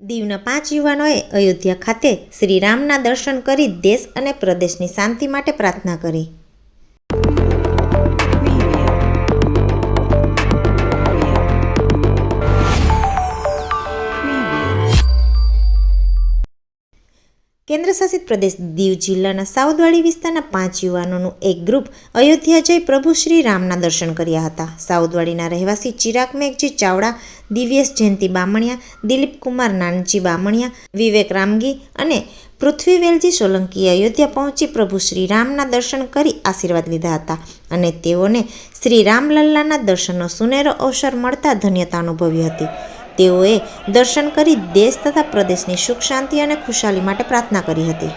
દીવના પાંચ યુવાનોએ અયોધ્યા ખાતે શ્રી રામના દર્શન કરી દેશ અને પ્રદેશની શાંતિ માટે પ્રાર્થના કરી. કેન્દ્રશાસિત પ્રદેશ દીવ જિલ્લાના સાઉદવાડી વિસ્તારના પાંચ યુવાનોનું એક ગ્રુપ અયોધ્યા જઈ પ્રભુ શ્રી રામના દર્શન કર્યા હતા. સાઉદવાડીના રહેવાસી ચિરાગ મેઘજી ચાવડા, દિવ્યેશ જયંતિ બામણિયા, દિલીપ કુમાર નાનજી બામણિયા, વિવેક રામગી અને પૃથ્વીવેલજી સોલંકીએ અયોધ્યા પહોંચી પ્રભુ શ્રી રામના દર્શન કરી આશીર્વાદ લીધા હતા અને તેઓને શ્રી રામલલ્લાના દર્શનનો સુનેરો અવસર મળતા ધન્યતા અનુભવી હતી. તેઓએ દર્શન કરી દેશ તથા પ્રદેશની સુખ શાંતિ અને ખુશાલી માટે પ્રાર્થના કરી હતી.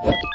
What?